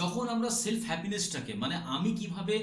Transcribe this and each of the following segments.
যখন আমরা সেলফ হ্যাপিনেসটাকে মানে আমি কীভাবে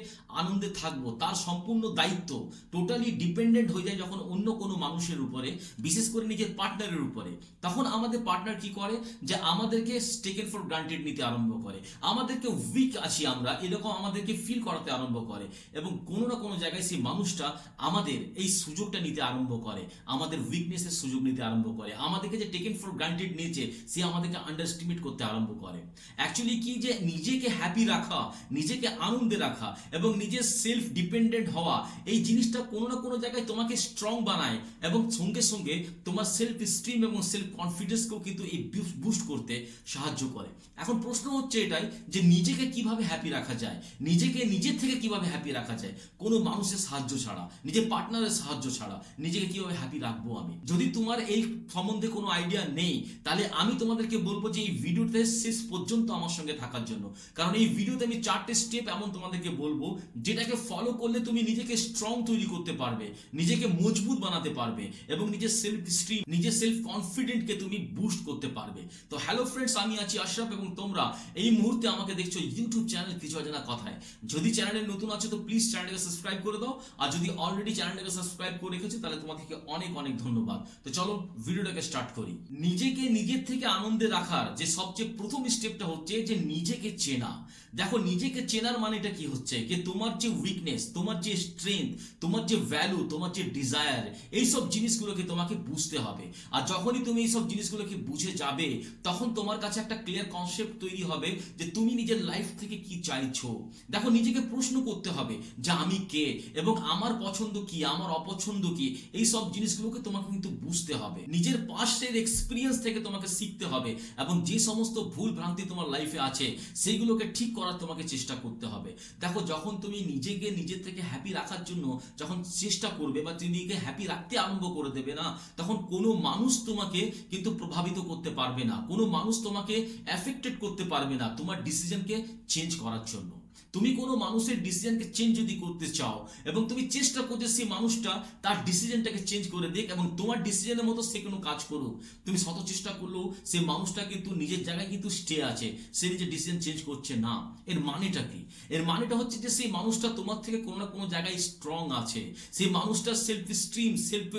আনন্দে থাকব, তার সম্পূর্ণ দায়িত্ব টোটালি ডিপেন্ডেন্ট হয়ে যায় যখন অন্য কোনো মানুষের উপরে, বিশেষ করে নিজের পার্টনারের উপরে। তখন আমাদের পার্টনার কি করে? যে আমাদেরকে টেকেন ফর গ্রান্টেড নিতে আরম্ভ করে। আমাদেরকে উইক আছি আমরা, এরকম আমাদেরকে ফিল করাতে আরম্ভ করে। এবং কোনো না কোনো জায়গায় সেই মানুষটা আমাদের এই সুযোগটা নিতে আরম্ভ করে, আমাদের উইকনেসের সুযোগ নিতে আরম্ভ করে। আমাদেরকে যে টেকেন ফর গ্রান্টেড নিয়েছে, সে আমাদেরকে আন্ডারস্টিমেট করতে আরম্ভ করে। অ্যাকচুয়ালি কি যে নিজেকে হ্যাপি রাখা, নিজেকে আনন্দে রাখা এবং নিজের সেলফ ডিপেন্ডেন্ট হওয়া, এই জিনিসটা কোনো না কোনো জায়গায় তোমাকে স্ট্রং বানায় এবং সঙ্গে সঙ্গে তোমার সেলফ স্টিম এবং সেলফ কনফিডেন্সকেও কিন্তু এই বুস্ট করতে সাহায্য করে। এখন প্রশ্ন হচ্ছে এটাই যে নিজেকে কীভাবে হ্যাপি রাখা যায়? নিজেকে নিজের থেকে কীভাবে হ্যাপি রাখা যায়? কোনো মানুষের সাহায্য ছাড়া, নিজের পার্টনারের সাহায্য ছাড়া নিজেকে কীভাবে হ্যাপি রাখব আমি? যদি তোমার এই সম্বন্ধে কোনো আইডিয়া নেই, তাহলে আমি তোমাদেরকে বলব যে এই ভিডিওতে শেষ পর্যন্ত আমার সঙ্গে থাকার জন্য। কারণ এই ভিডিওতে আমি চারটে স্টেপ এমন তোমাদেরকে বলব, যেটাকে ফলো করলে তুমি নিজেকে স্ট্রং তৈরি করতে পারবে, নিজেকে মজবুত বানাতে পারবে এবং নিজের সেলফ স্ট্রিম নিজের সেলফ কনফিডেন্টকে তুমি বুস্ট করতে পারবে। তো হ্যালো ফ্রেন্ডস আমি আছি আশরাফ এবং তোমরা এই মুহূর্তে আমাকে দেখছ ইউটিউব চ্যানেল কিছু অজানা কথায়। যদি চ্যানেলে নতুন আছো তো প্লিজ চ্যানেলটাকে সাবস্ক্রাইব করে দাও, আর যদি অলরেডি চ্যানেলটাকে সাবস্ক্রাইব করে রেখেছো, তাহলে তোমাদেরকে অনেক অনেক ধন্যবাদ। তো চলো ভিডিওটাকে স্টার্ট করি। নিজেকে নিজের থেকে আনন্দে রাখার যে সবচেয়ে প্রথম স্টেপটা হচ্ছে যে নিজেকে চেনা। দেখো, নিজেকে চেনার মানেটা কি হচ্ছে? যে তোমার যে উইকনেস তোমার যে স্ট্রেংথ তোমার যে ভ্যালু তোমার যে ডিজায়ার এইসব জিনিসগুলোকে তোমাকে বুঝতে হবে। আর যখনই তুমি এইসব জিনিসগুলোকে বুঝে যাবে, তখন তোমার কাছে একটা ক্লিয়ার কনসেপ্ট তৈরি হবে যে তুমি নিজের লাইফ থেকে কি চাইছো। দেখো, নিজেকে প্রশ্ন করতে হবে যে আমি কে এবং আমার পছন্দ কি, আমার অপছন্দ কি? এই সব জিনিসগুলোকে তোমাকে কিন্তু বুঝতে হবে। নিজের পাস্টের এক্সপিরিয়েন্স থেকে তোমাকে শিখতে হবে এবং যে সমস্ত ভুল ভ্রান্তি তোমার লাইফে আছে সেইগুলোকে ঠিক করার তোমাকে চেষ্টা করতে হবে। দেখো, যখন তুমি নিজেকে, নিজের থেকে হ্যাপি রাখার জন্য যখন চেষ্টা করবে বা তুমি নিজেকে হ্যাপি রাখতে আরম্ভ করে দেবে না, তখন কোনো মানুষ তোমাকে কিন্তু প্রভাবিত করতে পারবে না। কোনো মানুষ তোমাকে অ্যাফেক্টেড করতে পারবে না তোমার ডিসিশনকে চেঞ্জ করার জন্য। তুমি কোনো মানুষের ডিসিশনকে চেঞ্জ যদি করতে চাও এবং তুমি চেষ্টা করছ সেই মানুষটা তার ডিসিশনটাকে চেঞ্জ করে দিক এবং তোমার ডিসিশনের মতো সে কোনো কাজ করুক, তুমি শত চেষ্টা করলেও সেই মানুষটা কিন্তু নিজের জায়গায় কিন্তু স্টে আছে। সে নিজের ডিসিশন চেঞ্জ করছে না। এর মানেটা কি? এর মানেটা হচ্ছে যে সেই মানুষটা তোমার থেকে কোনো না কোনো জায়গায় স্ট্রং আছে। সেই মানুষটার সেলফ স্ট্রিম সেলফ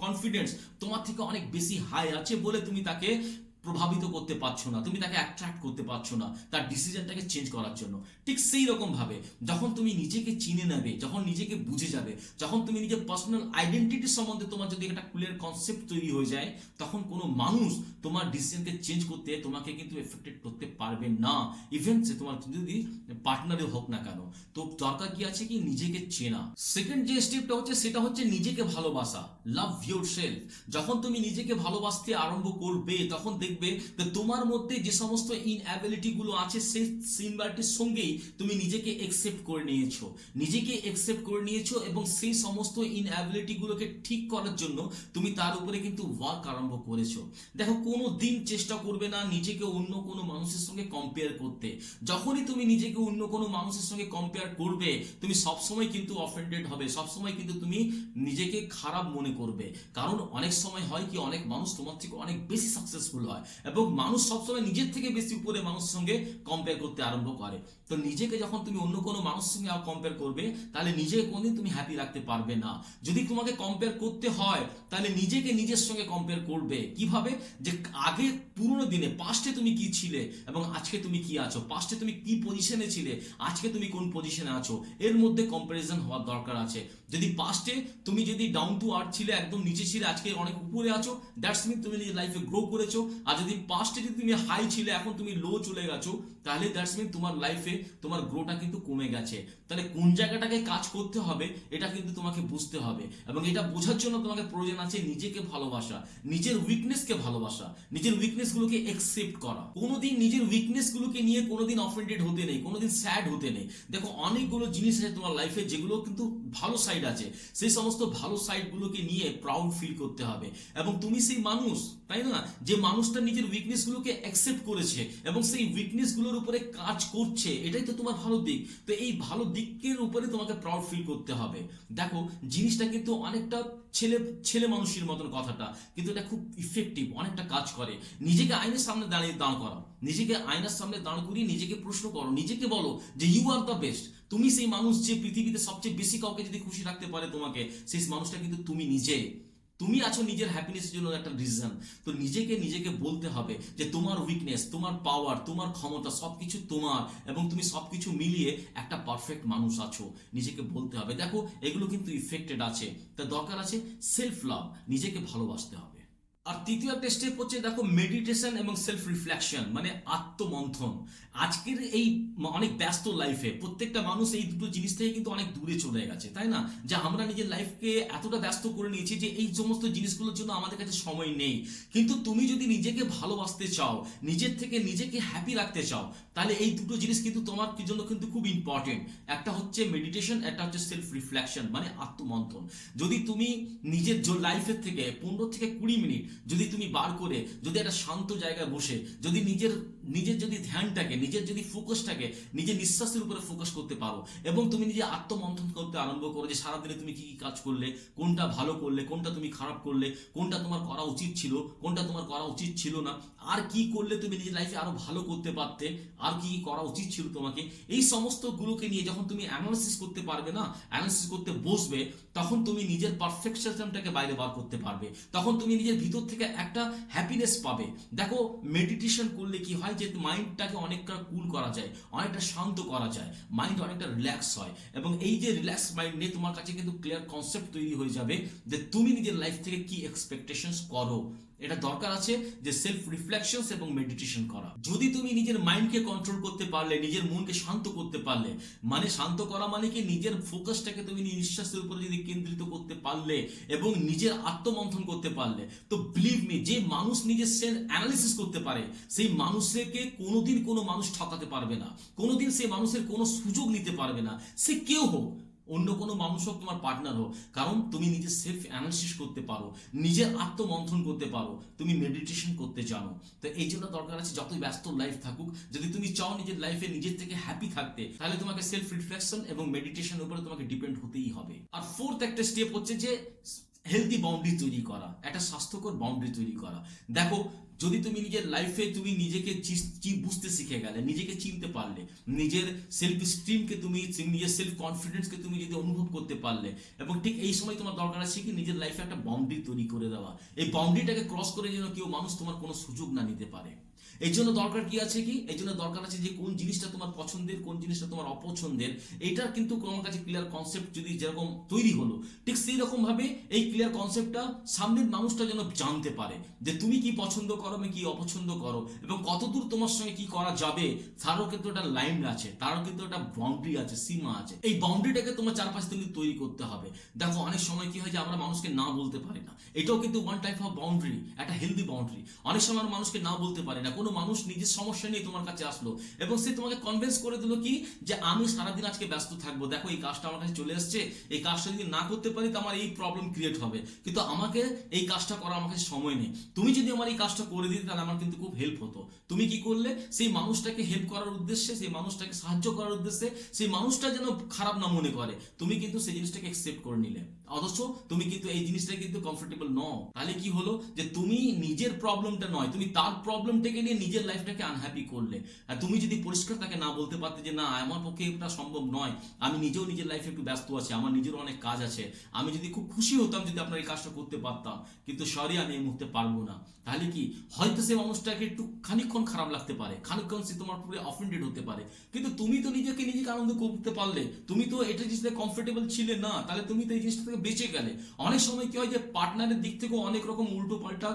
কনফিডেন্স তোমার থেকে অনেক বেশি হাই আছে বলে তুমি তাকে প্রভাবিত করতে পারছ না, তুমি তাকে অ্যাট্রাক্ট করতে পারছ না, তার ডিসিশনটাকে চেঞ্জ করার জন্য। ঠিক সেই রকম ভাবে যখন তুমি নিজেকে চিনে নেবে, যখন নিজেকে বুঝে যাবে, যখন তুমি নিজের পার্সোনাল আইডেন্টিটি সম্বন্ধে তোমার যদি একটা ক্লিয়ার কনসেপ্ট তৈরি হয়ে যায়, তখন কোনো মানুষ তোমার ডিসিশনকে চেঞ্জ করতে, তোমাকে কিন্তু এফেক্টেড করতে পারবে না। ইভেন সে তোমার যদি পার্টনারে হোক না কেন। তো দরকার কি আছে কি? নিজেকে চেনা। সেকেন্ড যে স্টেপটা হচ্ছে, সেটা হচ্ছে নিজেকে ভালোবাসা। লাভ ইউর সেলফ যখন তুমি নিজেকে ভালোবাসতে আরম্ভ করবে, তখন দেখবে যে তোমার মধ্যে যে সমস্ত ইনঅ্যাবিলিটি গুলো আছে সেই সিনবারটির সঙ্গেই তুমি নিজেকে একসেপ্ট করে নিয়েছো। নিজেকে একসেপ্ট করে নিয়েছো এবং সেই সমস্ত ইনঅ্যাবিলিটি গুলোকে ঠিক করার জন্য তুমি তার উপরে কিন্তু ওয়ার্ক আরম্ভ করেছ। দেখো, কোনো দিন চেষ্টা করবে না নিজেকে অন্য কোনো মানুষের সঙ্গে কম্পেয়ার করতে। যখনই তুমি নিজেকে অন্য কোনো মানুষের সঙ্গে কম্পেয়ার করবে, তুমি সবসময় কিন্তু অফেন্ডেড হবে, সবসময় কিন্তু তুমি নিজেকে খারাপ মনে করবে। কারণ অনেক সময় হয় কি, অনেক মানুষ তোমার থেকে অনেক বেশি সাকসেসফুল হয়। এবং মানুষ সবসময় নিজের থেকে বেশি উপরে মানুষের সঙ্গে কম্পেয়ার করতে আরম্ভ করে। তো নিজেকে যখন তুমি অন্য কোনো মানুষের সঙ্গে কম্পেয়ার করবে, তাহলে নিজেকে কোনদিন তুমি হ্যাপি রাখতে পারবে না। যদি তোমাকে কম্পেয়ার করতে হয়, তাহলে নিজেকে নিজের সঙ্গে কম্পেয়ার করবে। কীভাবে? যে আগে পুরোনো দিনে পাস্টে তুমি কি ছিলে এবং আজকে তুমি কি আছো? পাস্টে তুমি কি পজিশনে ছিলে? আজকে তুমি কোন পজিশনে আছো? এর মধ্যে কম্পারিজন হওয়ার দরকার আছে। যদি পাস্টে তুমি যদি ডাউন টু আর্থ ছিলে, একদম নিচে ছিলে, আজকে অনেক উপরে আছো দ্যাটস মিন তুমি নিজের লাইফে গ্রো করেছ, আর যদি পাস্টে যদি তুমি হাই ছিলে, এখন তুমি লো চলে গেছো, তাহলে দ্যাটস মিন তোমার লাইফে তোমার গ্রোটা কিন্তু কমে গেছে। তাহলে কোন জায়গাটাকে কাজ করতে হবে, এটা কিন্তু তোমাকে বুঝতে হবে এবং এটা বোঝার জন্য তোমাকে প্রয়োজন আছে নিজেকে ভালোবাসা, নিজের উইকনেসকে ভালোবাসা, নিজের উইকনেসগুলোকে একসেপ্ট করা। কোনোদিন নিজের উইকনেসগুলোকে নিয়ে কোনোদিন অফেন্ডেড হতে নেই, কোনোদিন স্যাড হতে নেই। দেখো অনেকগুলো জিনিস আছে তোমার লাইফে যেগুলো কিন্তু ভালো সাইড আছে। সেই সমস্ত ভালো সাইডগুলোকে নিয়ে প্রাউড ফিল করতে হবে। এবং তুমি সেই মানুষ, তাই না? যে মানুষটা নিজের উইকনেসগুলোকে অ্যাকসেপ্ট করেছে এবং সেই উইকনেসগুলোর উপরে কাজ করছে, এটাই তো তোমার ভালো দিক। তো এই ভালো দিকের উপরে তোমাকে প্রাউড ফিল করতে হবে। দেখো, জিনিসটা কিন্তু অনেকটা ছেলে ছেলে মানুষের মতন কথাটা, কিন্তু এটা খুব ইফেক্টিভ অনেকটা কাজ করে। নিজেকে আইনের সামনে দাঁড়িয়ে, দাঁড় করো নিজেকে আয়নার সামনে দাঁড় করিয়ে নিজেকে প্রশ্ন করো। নিজেকে বলো যে ইউ আর দ্য বেস্ট তুমি সেই মানুষ যে পৃথিবীতে সবচেয়ে বেশি কাউকে যদি খুশি রাখতে পারে তোমাকে, সেই মানুষটা কিন্তু তুমি নিজে। তুমি আছো নিজের হ্যাপিনেসের জন্য একটা রিজন তো নিজেকে নিজেকে বলতে হবে যে তোমার উইকনেস তোমার পাওয়ার তোমার ক্ষমতা সবকিছু তোমার এবং তুমি সবকিছু মিলিয়ে একটা পারফেক্ট মানুষ আছো। নিজেকে বলতে হবে। দেখো, এগুলো কিন্তু ইফেক্টেড আছে। তা দরকার আছে সেলফ লাভ নিজেকে ভালোবাসতে হবে। আর তৃতীয় একটা স্টেপ হচ্ছে দেখো মেডিটেশন এবং সেলফ রিফ্লেকশন মানে আত্মমন্থন। আজকের এই অনেক ব্যস্ত লাইফে প্রত্যেকটা মানুষ এই দুটো জিনিস থেকে কিন্তু অনেক দূরে চলে গেছে, তাই না? যে আমরা নিজের লাইফকে এতটা ব্যস্ত করে নিয়েছি যে এই সমস্ত জিনিসগুলোর জন্য আমাদের কাছে সময় নেই। কিন্তু তুমি যদি নিজেকে ভালোবাসতে চাও, নিজের থেকে নিজেকে হ্যাপি রাখতে চাও, তাহলে এই দুটো জিনিস কিন্তু তোমার জন্য কিন্তু খুব ইম্পর্টেন্ট একটা হচ্ছে মেডিটেশন একটা হচ্ছে সেলফ রিফ্লেকশন মানে আত্মমন্থন। যদি তুমি নিজের লাইফের থেকে পনেরো থেকে কুড়ি মিনিট যদি তুমি বার করে যদি একটা শান্ত জায়গায় বসে যদি নিজের নিজের যদি ধ্যানটাকে, নিজের যদি ফোকাসটাকে, নিজের নিঃশ্বাসের উপরে ফোকাস করতে পারো এবং তুমি নিজে আত্মমন্থন করতে আরম্ভ করো যে সারাদিনে তুমি কি কি কাজ করলে, কোনটা ভালো করলে, কোনটা তুমি খারাপ করলে, কোনটা তোমার করা উচিত ছিল, কোনটা তোমার করা উচিত ছিল না, আর কি করলে তুমি নিজের লাইফে আরও ভালো করতে পারতে, আর কি কি করা উচিত ছিল তোমাকে, এই সমস্তগুলোকে নিয়ে যখন তুমি অ্যানালিসিস করতে পারবে না অ্যানালিসিস করতে বসবে, তখন তুমি নিজের পারফেকশনটাকে বাইরে বার করতে পারবে। তখন তুমি নিজের ভিতর থেকে একটা হ্যাপিনেস পাবে। দেখো মেডিটেশন করলে কি হয়? যে মাইন্ডটাকে অনেকটা কুল করা যায়, অনেকটা শান্ত করা যায় মাইন্ড অনেকটা রিল্যাক্স হয়। এবং এই যে রিল্যাক্স মাইন্ড নিয়ে তোমার কাছে কিন্তু ক্লিয়ার কনসেপ্ট তৈরি হয়ে যাবে যে তুমি নিজের লাইফ থেকে কি এক্সপেকটেশনস করো এটা দরকার আছে যে সেলফ রিফ্লেকশনস এবং মেডিটেশন করা। যদি তুমি নিজের মাইন্ডকে কন্ট্রোল করতে পারলে, নিজের মনকে শান্ত করতে পারলে মানে শান্ত করা মানে কি নিজের ফোকাসটাকে তুমি নিঃশ্বাসের উপরে যদি কেন্দ্রিত করতে পারলে এবং নিজের আত্মমন্থন করতে পারলে, তো বিলিভ মি যে মানুষ নিজের সেলফ অ্যানালিসিস করতে পারে, সেই মানুষকে কোনোদিন কোনো মানুষ ঠকাতে পারবে না। কোনোদিন সেই মানুষের কোনো সুযোগ নিতে পারবে না। সে কেউ হোক অন্য কোনো মানুষ হোক তোমার পার্টনার হোক। কারণ তুমি নিজে সেলফ অ্যানালিসিস করতে পারো, নিজের আত্মমন্থন করতে পারো, তুমি মেডিটেশন করতে জানো। তো এই জন্য দরকার আছে যতই ব্যস্ত লাইফ থাকুক, যদি তুমি চাও নিজের লাইফে নিজের থেকে হ্যাপি থাকতে, তাহলে তোমাকে সেলফ রিফ্লেকশন এবং মেডিটেশন উপরে তোমাকে ডিপেন্ড হতেই হবে। আর ফোর্থ একটা স্টেপ হচ্ছে যে হেলদি বাউন্ডারি তৈরি করা, একটা স্বাস্থ্যকর বাউন্ডারি তৈরি করা। দেখো যদি তুমি নিজের লাইফে তুমি নিজেকে বুঝতে শিখে গেলে, নিজেকে চিনতে পারলে, নিজের সেলফ স্টিমকে তুমি নিজের সেলফ কনফিডেন্সকে তুমি যদি অনুভব করতে পারলে, এবং ঠিক এই সময় তোমার দরকার আছে কি নিজের লাইফে একটা বাউন্ডারি তৈরি করে দেওয়া। এই বাউন্ডারিটাকে ক্রস করে যেন কেউ মানুষ তোমার কোনো সুযোগ না নিতে পারে। এই জন্য দরকার কি আছে কি? এই জন্য দরকার আছে যে কোন জিনিসটা তোমার পছন্দের, কোন জিনিসটা তোমার অপছন্দের এটার কিন্তু তোমার কাছে ক্লিয়ার কনসেপ্ট যদি যেরকম তৈরি হলো, ঠিক সেই রকম ভাবে এই ক্লিয়ার কনসেপ্টটা সামনের মানুষটা যেন জানতে পারে যে তুমি কি পছন্দ করো, আমি কি অপছন্দ করো এবং কতদূর তোমার সঙ্গে কি করা যাবে, তারও কিন্তু একটা লাইন আছে, তারও কিন্তু একটা বাউন্ডারি আছে, সীমা আছে। এই বাউন্ডারিটাকে তোমার চারপাশে তুমি তৈরি করতে হবে। দেখো, অনেক সময় কি হয় যে আমরা মানুষকে না বলতে পারি না। এটাও কিন্তু ওয়ান টাইপ অফ বাউন্ডারি একটা হেলদি বাউন্ডারি অনেক সময় মানুষকে না বলতে পারি না। কোনো মানুষ নিজের সমস্যা নিয়ে তোমার কাছে আসলো এবং সে তোমাকে কনভিন্স করে দিল কি যে আমি সারাদিন আজকে ব্যস্ত থাকব। দেখো, এই কাজটা আমার কাছে চলে এসছে। এই কাজটা যদি না করতে পারি, তো আমার এই প্রবলেম ক্রিয়েট হবে। কিন্তু আমাকে এই কাজটা করার আমার কাছে সময় নেই। তুমি যদি আমার এই কাজটা করে দিতে, তাহলে আমার কিন্তু খুব হেল্প হতো। তুমি কি করলে? সেই মানুষটাকে হেল্প করার উদ্দেশ্যে, সেই মানুষটাকে সাহায্য করার উদ্দেশ্যে, সেই মানুষটা যেন খারাপ না মনে করে, তুমি কিন্তু সেই জিনিসটাকে অ্যাকসেপ্ট করে নিলে। অথচ তুমি কিন্তু এই জিনিসটা কিন্তু কমফোর্টেবল নও। তাহলে কি হলো? যে তুমি নিজের প্রবলেমটা নয়, তুমি তার প্রবলেমটাকে নিয়ে নিজের লাইফটাকে আনহ্যাপি করলে। আর তুমি যদি পরিষ্কার তাকে না বলতে পারতে যে, না, আমার পক্ষে এটা সম্ভব নয়, আমি নিজেও নিজের লাইফে একটু ব্যস্ত আছি, আমার নিজেরও অনেক কাজ আছে, আমি যদি খুব খুশি হতাম যদি আপনার এই কাজটা করতে পারতাম, কিন্তু সরি আমি এই মুহূর্তে পারব না। তাহলে কি, হয়তো সে মানুষটাকে একটু খানিকক্ষণ খারাপ লাগতে পারে, খানিকক্ষণ সে তোমার পুরো অফেন্ডেড হতে পারে। কিন্তু তুমি তো নিজেকে নিজেকে আনন্দ করতে পারলে, তুমি তো এটা জিনিসটা কমফোর্টেবল ছিলে না, তাহলে তুমি তো এই জিনিসটা থেকে বেঁচে গেলে। অনেক সময় কি হয় যে পার্টনারের দিক থেকেও অনেক রকম উল্টো পাল্টা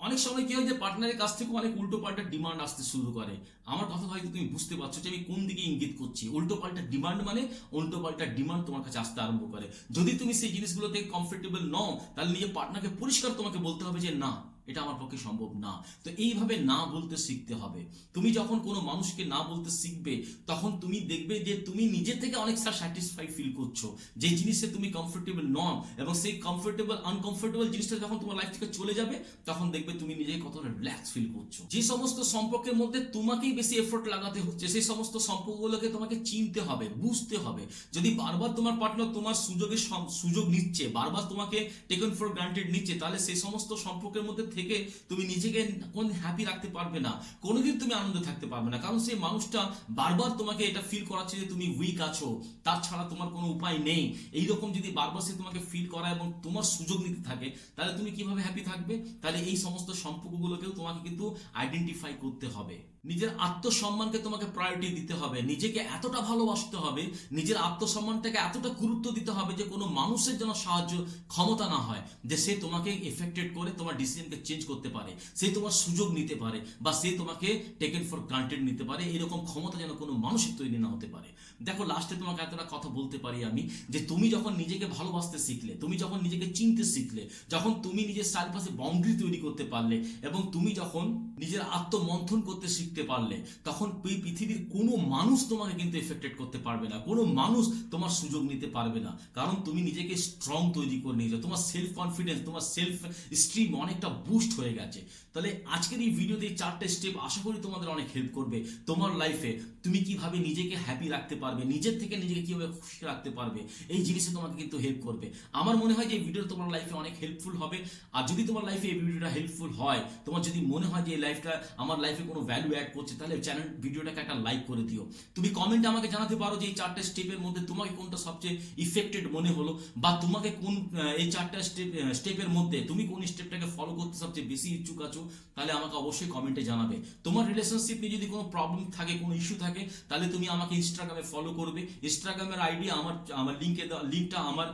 অনেক সময় কি হয় যে পার্টনারের কাছ থেকে অনেক উল্টো পাল্টা ডিমান্ড আসতে শুরু করে। আমার কথা হয়তো তুমি বুঝতে পারছ যে, আমি কোন দিকে ইঙ্গিত করছি। উল্টো পাল্টা ডিমান্ড মানে উল্টো পাল্টা ডিমান্ড তোমার কাছে আসতে আরম্ভ করে। যদি তুমি সেই জিনিসগুলো থেকে কমফোর্টেবল নও, তাহলে নিজের পার্টনারকে পরিষ্কার তোমাকে বলতে হবে যে, না এটা আমার পক্ষে সম্ভব না। তো এইভাবে না বলতে শিখতে হবে। তুমি যখন কোনো মানুষকে না বলতে শিখবে, তখন তুমি দেখবে যে তুমি নিজে থেকে অনেক স্যাটিসফাই ফিল করছ। যে জিনিসে তুমি কমফোর্টেবল নও এবং সেই কমফোর্টেবল আনকমফোর্টেবল জিনিসটা যখন তোমার লাইফ থেকে চলে যাবে, তখন দেখবে তুমি নিজেকে কতটা রিল্যাক্স ফিল করছ। যে সমস্ত সম্পর্কের মধ্যে তোমাকেই বেশি এফোর্ট লাগাতে হচ্ছে, সেই সমস্ত সম্পর্কগুলোকে তোমাকে চিনতে হবে, বুঝতে হবে। যদি বারবার তোমার পার্টনার তোমার সুযোগের সুযোগ নিচ্ছে, বারবার তোমাকে টেকন ফর গ্রান্টেড নিচ্ছে, তাহলে সেই সমস্ত সম্পর্কের মধ্যে থেকে তুমি নিজেকে কোন হ্যাপি রাখতে পারবে না। কোনোদিন তুমি আনন্দ থাকতে পারবে না। কারণ সেই মানুষটা বারবার তোমাকে এটা ফিল করাচ্ছে যে তুমি উইক আছো। তার ছাড়া তোমার কোনো উপায় নেই। এইরকম যদি বারবার সে তোমাকে ফিল করা এবং তোমার সুযোগ নিতে থাকে, তাহলে তুমি কীভাবে হ্যাপি থাকবে? তাহলে এই সমস্ত সম্পর্কগুলোকেও তোমাকে কিন্তু আইডেন্টিফাই করতে হবে। নিজের আত্মসম্মানকে তোমাকে প্রায়োরিটি দিতে হবে। নিজেকে এতটা ভালোবাসতে হবে, নিজের আত্মসম্মানটাকে এতটা গুরুত্ব দিতে হবে যে কোনো মানুষের যেন সাহায্য ক্ষমতা না হয়, যে সে তোমাকে এফেক্টেড করে তোমার ডিসিশনকে চেঞ্জ করতে পারে, সে তোমার সুযোগ নিতে পারে বা সে তোমাকে টেকেন ফর গ্রান্টেড নিতে পারে, এরকম ক্ষমতা যেন কোনো মানুষের তৈরি না হতে পারে। দেখো লাস্টে তোমাকে এতটা কথা বলতে পারি আমি, যে তুমি যখন নিজেকে ভালোবাসতে শিখলে, তুমি যখন নিজেকে চিনতে শিখলে, যখন তুমি নিজের চারপাশে বাউন্ডারি তৈরি করতে পারলে এবং তুমি যখন নিজের আত্মমন্থন করতে শিখতে পারলে, তখন এই পৃথিবীর কোনো মানুষ তোমাকে কিন্তু এফেক্টেড করতে পারবে না। কোনো মানুষ তোমার সুযোগ নিতে পারবে না। কারণ তুমি নিজেকে স্ট্রং তৈরি করে নিয়েছো। তোমার সেলফ কনফিডেন্স তোমার সেলফ স্ট্রিম অনেকটা বুস্ট হয়ে গেছে। তাহলে আজকের এই ভিডিওতে এই চারটে স্টেপ আশা করি তোমাদের অনেক হেল্প করবে। তোমার লাইফে তুমি কীভাবে নিজেকে হ্যাপি রাখতে পারবে, নিজের থেকে নিজেকে কীভাবে খুশি রাখতে পারবে, এই জিনিসে তোমাকে কিন্তু হেল্প করবে। আমার মনে হয় যে এই ভিডিও তোমার লাইফে অনেক হেল্পফুল হবে। আর যদি তোমার লাইফে এই ভিডিওটা হেল্পফুল হয়, তোমার যদি মনে হয় যে এই লাইফটা আমার লাইফে কোনো ভ্যালু অ্যাড করছে, তাহলে চ্যানেল ভিডিওটাকে একটা লাইক করে দিও। তুমি কমেন্টে আমাকে জানাতে পারো যে এই চারটে স্টেপের মধ্যে তোমাকে কোনটা সবচেয়ে ইফেক্টেড মনে হলো, বা তোমাকে কোন এই চারটা স্টেপ স্টেপের মধ্যে তুমি কোন স্টেপটাকে ফলো করতে সবচেয়ে বেশি ইচ্ছুক আছো, তাহলে আমাকে অবশ্যই কমেন্টে জানাবে। তোমার রিলেশনশিপ নিয়ে যদি কোনো প্রবলেম থাকে, কোনো ইস্যু থাকে, তাহলে তুমি আমাকে ইনস্টাগ্রামে ফলো করবে। ইনস্টাগ্রামের আইডি আমার আমার লিঙ্কে লিঙ্কটা আমার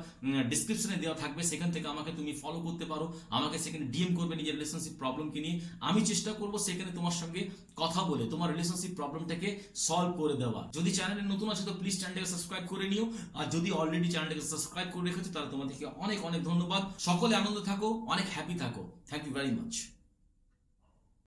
ডিসক্রিপশনে দেওয়া থাকবে, সেখান থেকে আমাকে তুমি ফলো করতে পারো। আমাকে সেখানে ডিএম করবে নিজের রিলেশনশিপ প্রবলেমকে নিয়ে। আমি চেষ্টা করব সেখানে তোমার সঙ্গে কথা বলে তোমার রিলেশনশিপ প্রবলেমটাকে সলভ করে দেওয়া। যদি চ্যানেলে নতুন আছে, তো প্লিজ চ্যানেলটাকে সাবস্ক্রাইব করে নিও। আর যদি অলরেডি চ্যানেলটাকে সাবস্ক্রাইব করে রেখেছো, তাহলে তোমাদেরকে অনেক অনেক ধন্যবাদ। সকলে আনন্দ থাকো, অনেক হ্যাপি থাকো। Thank you very much